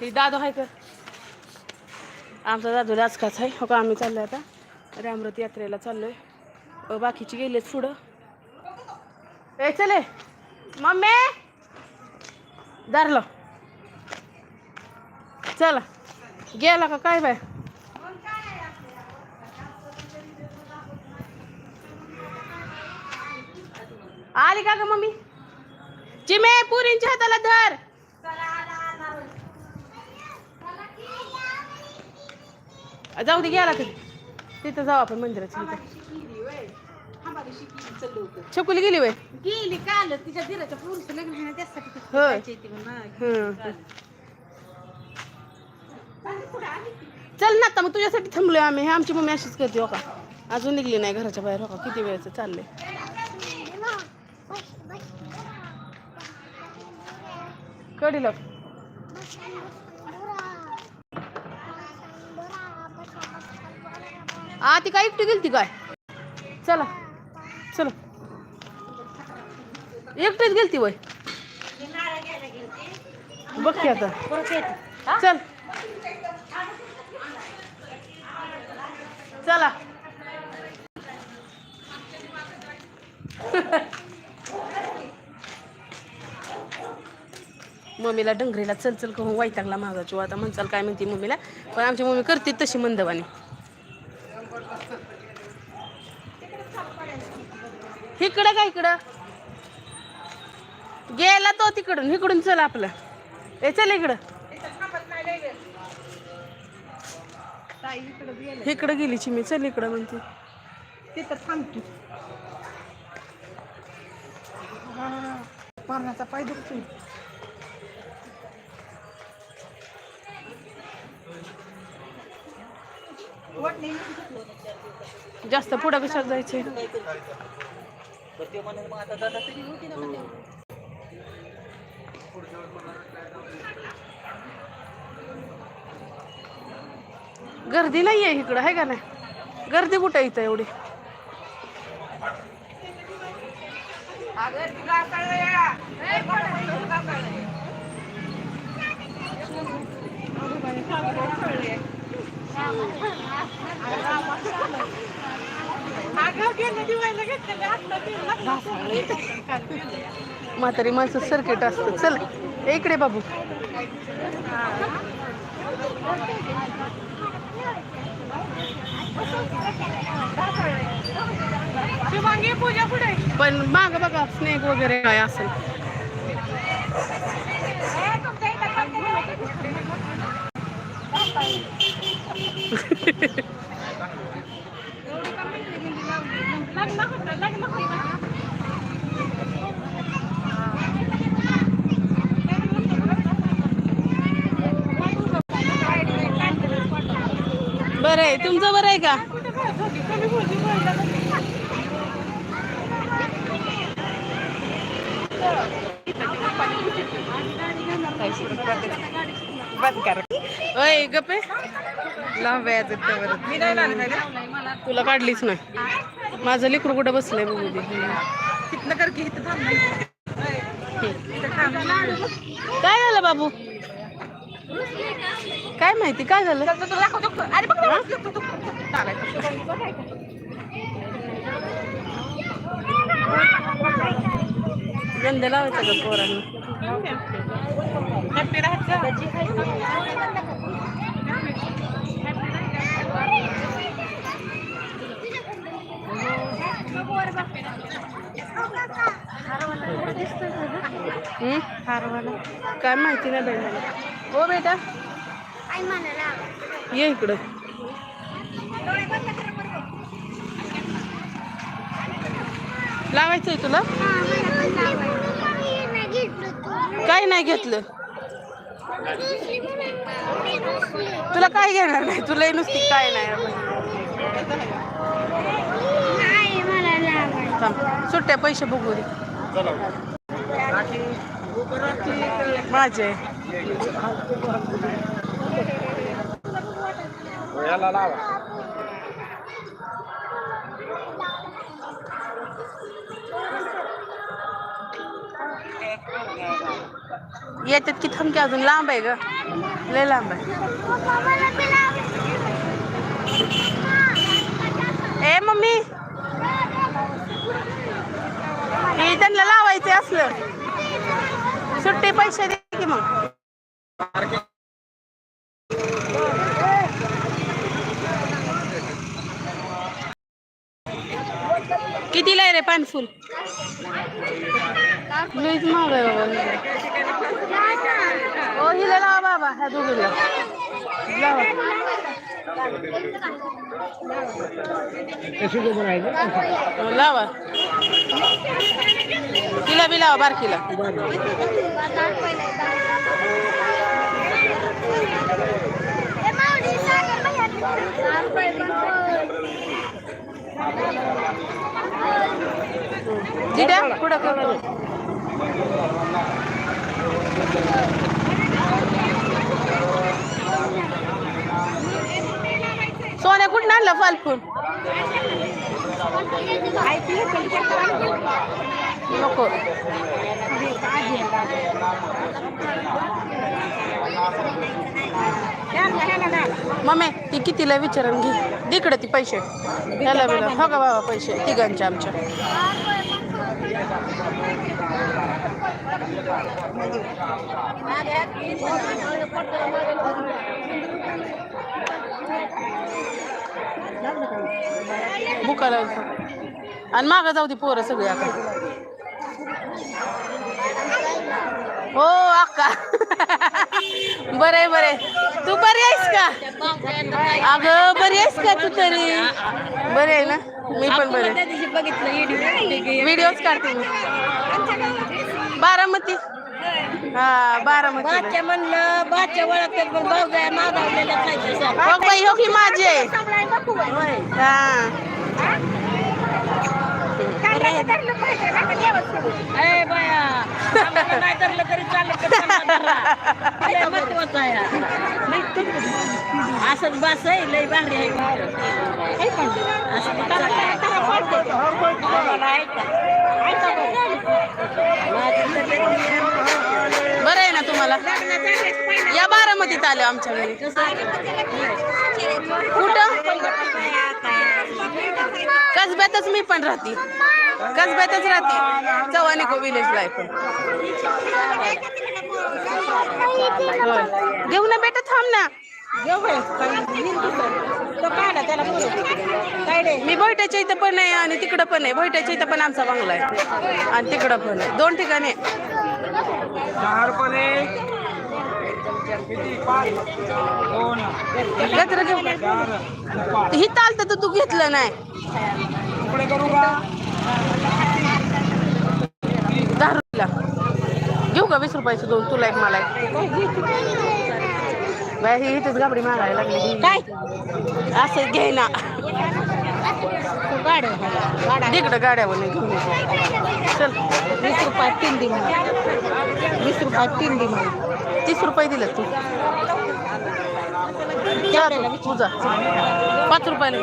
ही दादू आहे का? आमचा दादू राजकाच आहे. हो का आम्ही चाललो आता. रामरथ यात्रेला चाललोय. बाकीची बाकीचे गेलेत पुढं. ए चले मम्मी! धरलो. चला. गेला का काय बाय? आली का ग मम्मी? चिमे पुरींच्या हाताला धर. जाऊ दे गेला तिथे तिथं जाऊ आपण मंदिराच्या तिथं छकुली गेली वय? गेली काल तिच्या दिराच्या लग्न आहे ना त्यासाठी ती होय. जायची ती म्हणून. हं. चल. ना आता मग तुझ्यासाठी थांबलोय आम्ही. हे आमची मम्मी अशीच करते हो का? अजून निघली नाही घराच्या बाहेर हो का? किती वेळचं चाललंय. कडी लोक आ ती काय एकटी गेली ती काय? चला चला. एकटीच गेली ती वय. बघ की आता. चल. चला. मम्मीला डंगरीला चल चल कहून वैतागला मागायचो आता म्हणचाल काय म्हणते मम्मीला? पण आमची मम्मी करते तशी मंदवानी इकडं काय इकडं? गेला तो तिकडून इकडून चल आपलं. ए चल इकडं. इकडं गेली चिमी चल इकडं म्हणते. तिथं थांबतो हा, मरणाचा पाय दुखतोय. जास्त पुढं कशात जायचे. गर्दी नाही आहे इकडं आहे का नाही? गर्दी कुठं इथं एवढी? म्हातारी माणसं सर्किट असतं. चल इकडे बाबू. पण माग बघा स्नेक वगैरे काय असेल. बरं आहे. तुमचं बरं आहे का? ओय गपे लांब यायचं मी नाही लागणार तुला काढलीच नाही. माझं लेकरू कुठं बसलंय बघू दे. तिथनं कर की इथं काय झालं बाबू? काय माहिती काय झालं. गंध लावायचा का पोरांनी? हॅपी. हं? काय माहिती नाही मला. हो बेटा. ये इकडं. लावायचंय तुला? काय नाही घेतलं. तुला काय घेणार नाही? तुला नुसती काय नाही. थांब सुट्ट्या पैसे बघू दे. माझे. लावा येतात की थमकी अजून? लांब आहे ग. लय लांब आहे. ए मम्मी. त्यांना लावायचे असलं. सुट्टी पैसे दे की मग. कितीला आहे रे पानफुल लईच महाग आहे बाबा हो हिला लावा बाबा ह्या दोघीला लावा हो, लावा तिला बी लावा बारकीला जिड्या? पुढं कर सोन्या कुठं आणलं फलफूल नको. मम्मी ती कितीला विचारून घे. तिकडे ती पैसे. ह्याला बिला. हो का बाबा पैसे. तिघांचे आमच्या. बुकाला आणि मागं जाऊ दे पोरं सगळी आता. हो अक्का. बरं आहे बरं आहे. तू बरी आहेस का? अगं बरी आहेस का तू तरी? बरी आहे ना? मी पण बरे व्हिडिओज काढते मी. बारामती. हा बारामती. बाच्या म्हणलं बाच्या पण भाऊ जाय बघ बाई हो की माझी आहे. हा. असंच बस आहे लय भारी. बरं आहे ना तुम्हाला? या बारामतीत आलो आमच्या घरी कुठं? कसब्यातच मी पण राहते. कसब्यातच राहते. चव्हाणी को विलेजला आहे पण घेऊ ना बेटा थांब ना? मी भोयट्याच्या इथं पण आहे आणि तिकडं पण आहे. भोयट्याच्या इथं पण आमचा बंगला आहे. आणि तिकडं पण आहे. दोन ठिकाणी आहे. गजरा घेऊ ही चालतं तर तू घेतलं नाही दहा रुपयाला का वीस रुपयाचं दोन तुला एक मला एक. बाई ही इथेच गाबडी मागायला लागली. काय? असं घे ना. काढा तिकडं गाड्यावर नाही घेऊन. चल. वीस रुपयात तीन दे मला. वीस रुपयात तीन दे मला. तीस रुपये दिले तू. जा तू, तू जा. पाच रुपयाला.